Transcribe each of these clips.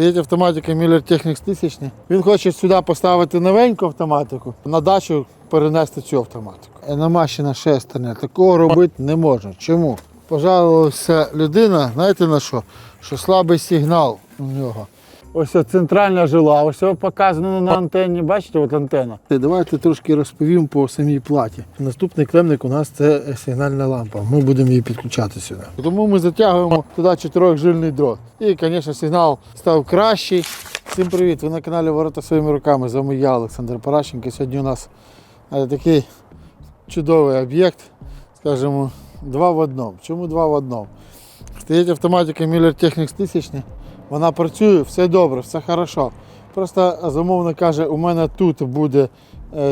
Стоїть автоматика Miller Technics 1000. Він хоче сюди поставити новеньку автоматику, на дачу перенести цю автоматику. Нема ще на шестерня. Такого робити не можна. Чому? Пожалувалася людина, знаєте на що? Що слабий сигнал у нього. Ось центральна жила, ось показано на антенні. Бачите, от антенна. Давайте трошки розповім по самій платі. Наступний клемник у нас це сигнальна лампа. Ми будемо її підключати сюди. Тому ми затягуємо туди чотирьохжильний дрот. І, звісно, сигнал став кращий. Всім привіт! Ви на каналі Ворота своїми руками. З вами я, Олександр Паращенко. Сьогодні у нас е, такий чудовий об'єкт, скажімо, два в одному. Чому два в одному? Стоїть автоматика Miller Technics 1000. Вона працює, все добре, все хорошо. Просто замовник каже, у мене тут буде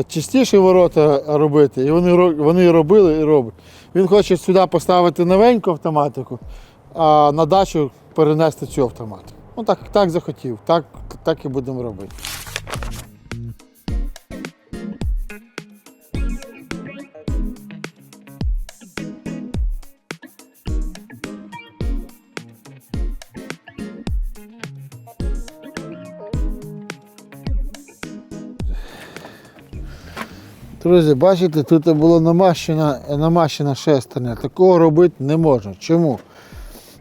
чистіші ворота робити, і вони, вони робили і роблять. Він хоче сюди поставити новеньку автоматику, а на дачу перенести цю автоматику. Ну так, так захотів, так, так і будемо робити. Друзі, бачите, тут було намащена, намащена шестерня. Такого робити не можна. Чому?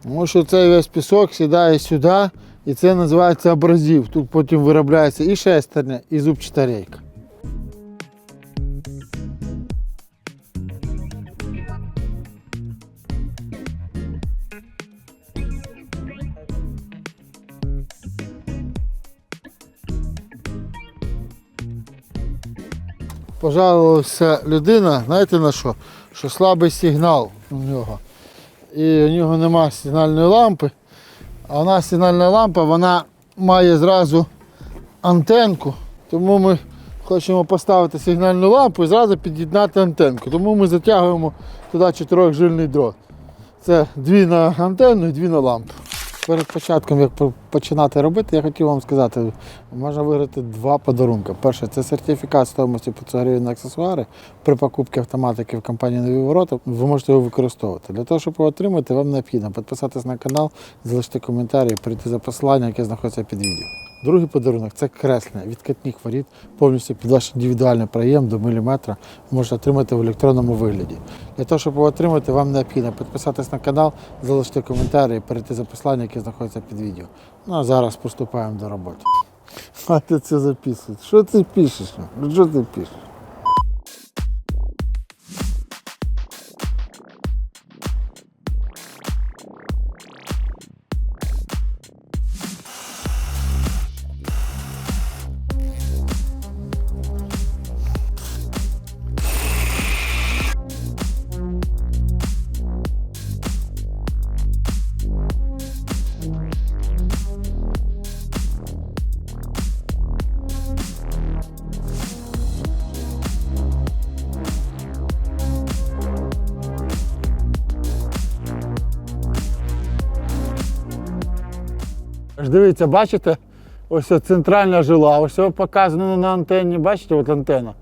Тому що цей весь пісок сідає сюди, і це називається абразив. Тут потім виробляється і шестерня, і зубчата рейка. Пожалувалася людина, знаєте на що? Що слабий сигнал у нього. І у нього немає сигнальної лампи. А у нас сигнальна лампа вона має зразу антенку. Тому ми хочемо поставити сигнальну лампу і зразу під'єднати антенку. Тому ми затягуємо туди чотирьохжильний дрот. Це дві на антенну і дві на лампу. Перед початком, як починати робити, я хотів вам сказати, можна виграти два подарунки. Перше, це сертифікат стоїмості 500 гривень на аксесуари. При покупці автоматики в компанії Нові ворота ви можете його використовувати. Для того, щоб його отримати, вам необхідно підписатись на канал, залишити коментарі, прийти за посилання, яке знаходиться під відео. Другий подарунок це креслення від катніх воріт, повністю під ваш індивідуальний проєм до міліметра. Можете отримати в електронному вигляді. Для того, щоб його отримати, вам необхідно підписатись на канал, залишити коментарі і перейти за посилання, яке знаходиться під відео. Ну а зараз приступаємо до роботи. А ти це записуєш? Що ти пишеш? Що ти пишеш? Дивіться, бачите? Ось центральна жила, ось показано на антенні, бачите, от антенна.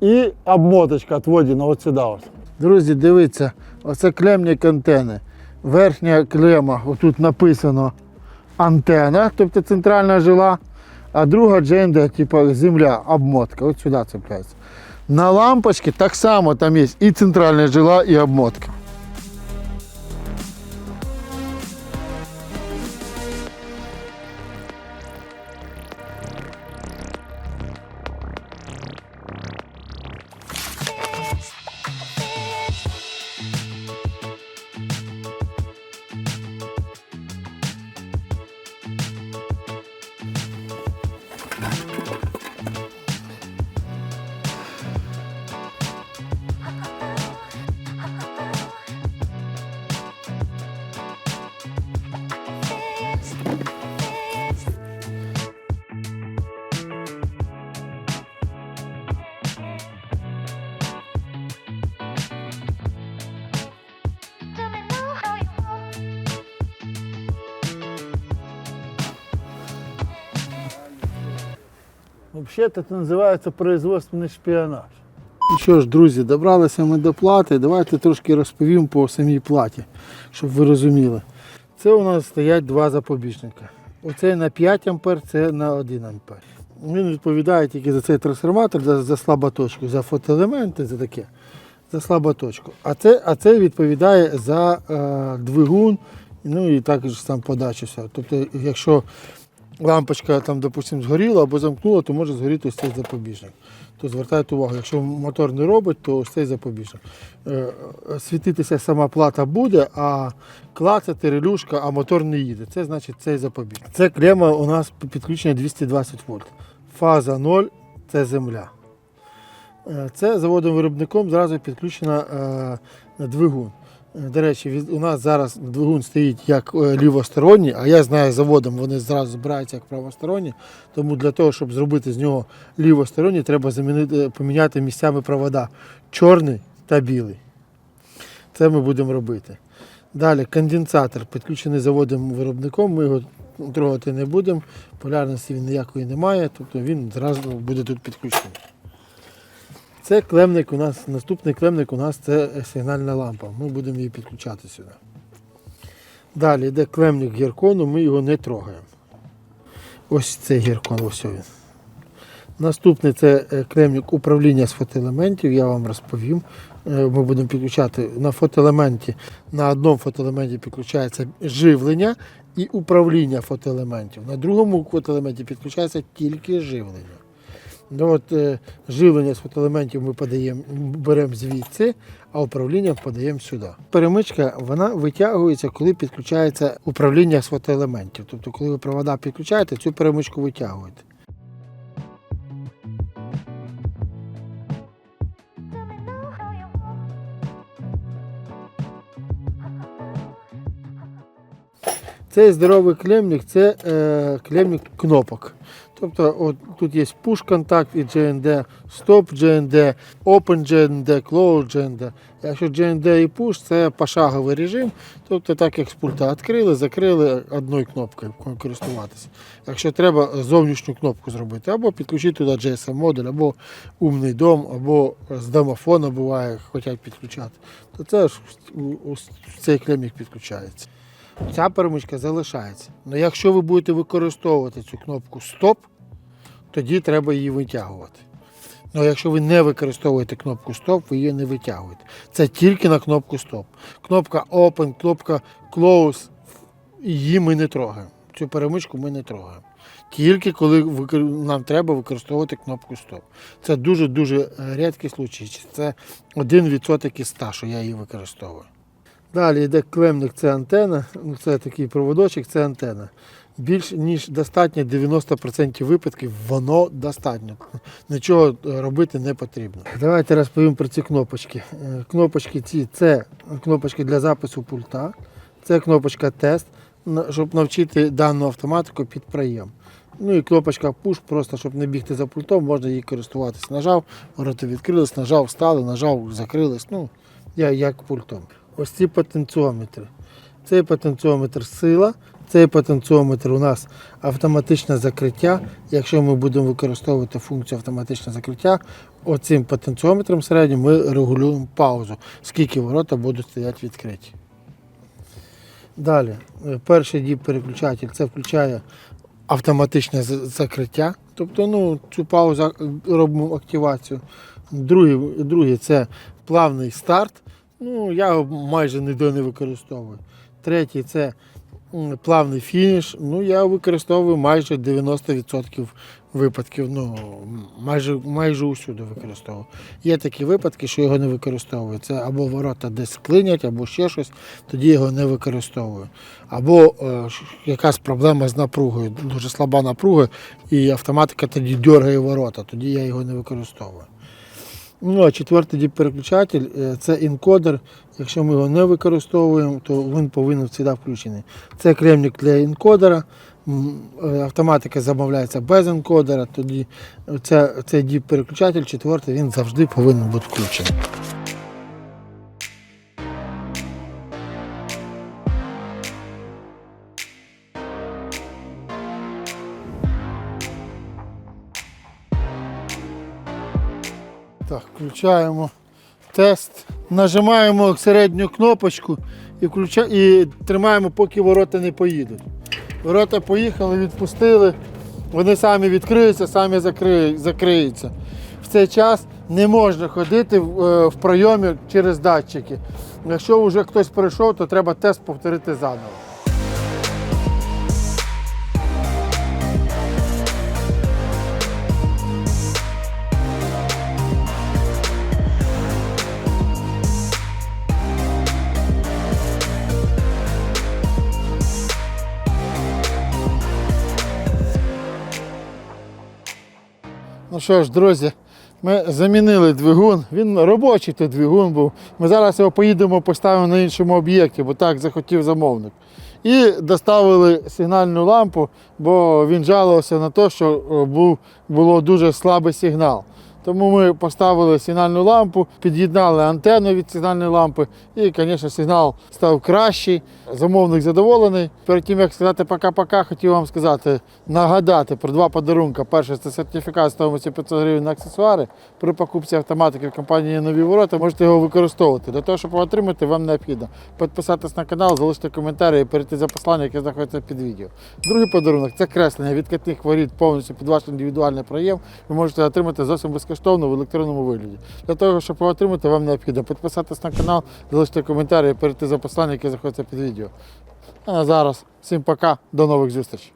І обмоточка відводена от сюди. От. Друзі, дивіться, оце клемник антени. Верхня клема, отут написано антена, тобто центральна жила, а друга дженда, типу земля, обмотка. От сюди цепляється. На лампочці так само там є і центральна жила, і обмотка. Взагалі це називається производственний шпіонаж. Ну що ж, друзі, добралися ми до плати. Давайте трошки розповім по самій платі, щоб ви розуміли. Це у нас стоять два запобіжника. Оце на 5 ампер, це на 1 ампер. Він відповідає тільки за цей трансформатор, за, за слаботочку, за фотоелементи, за таке. За слаботочку. А це, а це відповідає за е, двигун, ну і також сам подачу. Тобто, якщо лампочка там, допустим, згоріла або замкнула, то може згоріти ось цей запобіжник. То звертайте увагу, якщо мотор не робить, то ось цей запобіжник. Е, е, Світитися сама плата буде, а клацати релюшка, а мотор не їде. Це значить цей запобіжник. Це клема у нас підключення 220 вольт. Фаза 0 це земля. Е, Це заводом виробником зразу підключена двигун. Е, До речі, від- у нас зараз двигун стоїть як е, лівосторонній, а я знаю, заводом вони зразу збираються як правосторонні. Тому для того, щоб зробити з нього лівосторонній, треба замінити, поміняти місцями провода чорний та білий. Це ми будемо робити. Далі конденсатор підключений заводом виробником. Ми його трогати не будемо. Полярності він ніякої немає, тобто він зразу буде тут підключений. Це клемник у нас, наступний клемник у нас це сигнальна лампа. Ми будемо її підключати сюди. Далі йде клемник гіркону, ми його не трогаємо. Ось цей гіркон, ось він. Наступний це е, клемник управління з фотоелементів, я вам розповім. Е, Ми будемо підключати на фотоелементі, на одному фотоелементі підключається живлення і управління фотоелементів. На другому фотоелементі підключається тільки живлення. Ну, от, е, живлення з фотоелементів ми подаємо, беремо звідси, а управління подаємо сюди. Перемичка вона витягується, коли підключається управління з фотоелементів. Тобто, коли ви провода підключаєте, цю перемичку витягуєте. Цей здоровий клемник це е, клемник кнопок. Тобто от, тут є push контакт і GND, stop GND, open GND, close GND. Якщо GND і push це пошаговий режим, тобто так як з пульта відкрили, закрили одною кнопкою користуватися. Якщо треба зовнішню кнопку зробити, або підключити туди GSM модуль, або умний дом, або з домофона буває, хочуть підключати, то це ж у- цей клемник підключається. Ця перемичка залишається. Але якщо ви будете використовувати цю кнопку Стоп, тоді треба її витягувати. Ну, якщо ви не використовуєте кнопку Стоп, ви її не витягуєте. Це тільки на кнопку Стоп. Кнопка Open, кнопка Close, її ми не трогаємо. Цю перемичку ми не трогаємо. Тільки коли нам треба використовувати кнопку Стоп. Це дуже-дуже е, рідкий случай. Це 1% із 100, що я її використовую. Далі йде клемник, це антена, ну, це такий проводочок, це антена. Більш ніж достатньо 90% випадків воно достатньо. Нічого е, робити не потрібно. Давайте розповім про ці кнопочки. Е, Кнопочки ці це кнопочки для запису пульта, це кнопочка тест, щоб навчити дану автоматику під прийом. Ну і кнопочка push, просто щоб не бігти за пультом, можна її користуватись. Нажав, ворота відкрились, нажав, встали, нажав, закрились. Ну, я як пультом. Ось ці потенціометри. Цей потенціометр сила, цей потенціометр у нас автоматичне закриття. Якщо ми будемо використовувати функцію автоматичне закриття, оцим потенціометром середнім ми регулюємо паузу, скільки ворота будуть стояти відкриті. Далі, перший діп переключатель це включає автоматичне закриття. Тобто ну, цю паузу е, робимо активацію. Другий, другий це плавний старт. Ну, я його майже ніде не використовую. Третій це плавний фініш. Ну, я використовую майже 90% випадків. Ну, майже, майже усюди використовую. Є такі випадки, що його не використовую. Це або ворота десь клинять, або ще щось, тоді його не використовую. Або е, якась проблема з напругою, дуже слаба напруга, і автоматика тоді дергає ворота, тоді я його не використовую. Ну, а четвертий діп переключатель е, це інкодер. Якщо ми його не використовуємо, то він повинен завжди включений. Це кремник для інкодера. Е, Автоматика замовляється без інкодера, тоді це, цей діп переключатель, четвертий, він завжди повинен бути включений. Так, включаємо тест. Нажимаємо середню кнопочку і, включа... і тримаємо, поки ворота не поїдуть. Ворота поїхали, відпустили. Вони самі відкриються, самі закриють- закриються. В цей час не можна ходити в, е, в пройомі через датчики. Якщо вже хтось прийшов, то треба тест повторити заново. Ну що ж, друзі, ми замінили двигун. Він робочий той двигун був. Ми зараз його поїдемо, поставимо на іншому об'єкті, бо так захотів замовник. І доставили сигнальну лампу, бо він жалувався на те, що е, був, було дуже слабий сигнал. Тому ми поставили сигнальну лампу, під'єднали антенну від сигнальної лампи, і, звісно, сигнал став кращий. Замовник задоволений. Перед тим, як сказати пока-пока, хотів вам сказати, нагадати про два подарунки. Перше це сертифікат стоїмості 500 гривень на аксесуари. При покупці автоматики в компанії Нові ворота можете його використовувати. Для того, щоб його отримати, вам необхідно підписатись на канал, залишити коментарі і перейти за послання, яке знаходиться під відео. Другий подарунок це креслення відкатних воріт повністю під ваш індивідуальний проєм. Ви можете отримати зовсім безкоштовно в електронному вигляді. Для того, щоб його отримати, вам необхідно підписатись на канал, залишити коментарі перейти за послання, яке знаходиться під відео. А на зараз всім пока, до нових зустрічей.